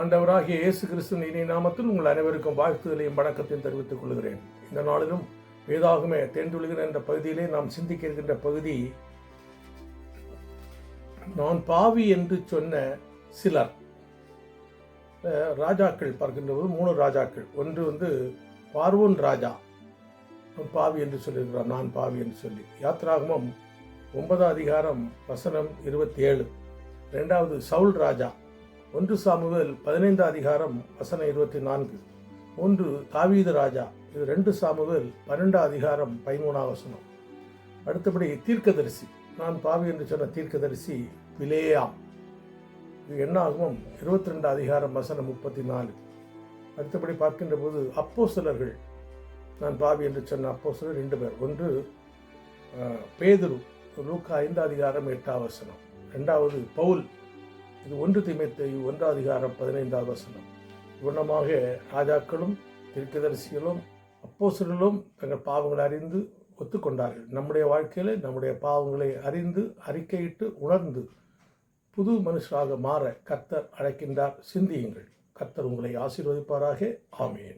ஆண்டவராகிய இயேசு கிறிஸ்துவின் இனி நாமத்தில் உங்கள் அனைவருக்கும் வாழ்த்துதலையும் வணக்கத்தையும் தெரிவித்துக் கொள்கிறேன். இந்த நாளிலும் வேதாகமே தேர்ந்துழுகிற என்ற பகுதியிலே நாம் சிந்திக்க இருக்கின்ற பகுதி நான் பாவி என்று சொன்ன சிலர் ராஜாக்கள் பார்க்கின்ற போது மூணு ராஜாக்கள். ஒன்று வந்து பார்வோன் ராஜா பாவி என்று சொல்லியிருக்கிறார் நான் பாவி என்று சொல்லி. யாத்ராகமம் ஒன்பதாம் அதிகாரம் வசனம் இருபத்தி ஏழு ரெண்டாவது சவுல் ராஜா ஒன்று சாமுவேல் பதினைந்து அதிகாரம் வசனம் இருபத்தி நான்கு. ஒன்று தாவீது ராஜா இது ரெண்டு சாமுவேல் பன்னெண்டாம் அதிகாரம் பதிமூணாம் வசனம். அடுத்தபடி தீர்க்கதரிசி நான் பாவி என்று சொன்ன தீர்க்கதரிசி பிலேயாம். இது என்னாகும் இருபத்தி ரெண்டு அதிகாரம் வசனம் முப்பத்தி நாலு அடுத்தபடி பார்க்கின்ற போது அப்போ சிலர்கள் நான் பாவி என்று சொன்ன அப்போஸ்தலர் ரெண்டு பேர். ஒன்று பேதுரு லூக்கா ஐந்து அதிகாரம் எட்டாம் வசனம். ரெண்டாவது பவுல் இது ஒன்று திமைத்தை ஒன்றாம் அதிகாரம் பதினைந்தாம் வசனம். குணமாக ராஜாக்களும் தீர்க்கதரிசிகளும் அப்போசர்களும் தங்கள் பாவங்களை அறிந்து ஒத்துக்கொண்டார்கள். நம்முடைய வாழ்க்கையில் நம்முடைய பாவங்களை அறிந்து அறிக்கையிட்டு உணர்ந்து புது மனுஷராக மாற கர்த்தர் அழைக்கின்றார். சிந்தியுங்கள். கர்த்தர் உங்களை ஆசீர்வதிப்பாராக. ஆமேன்.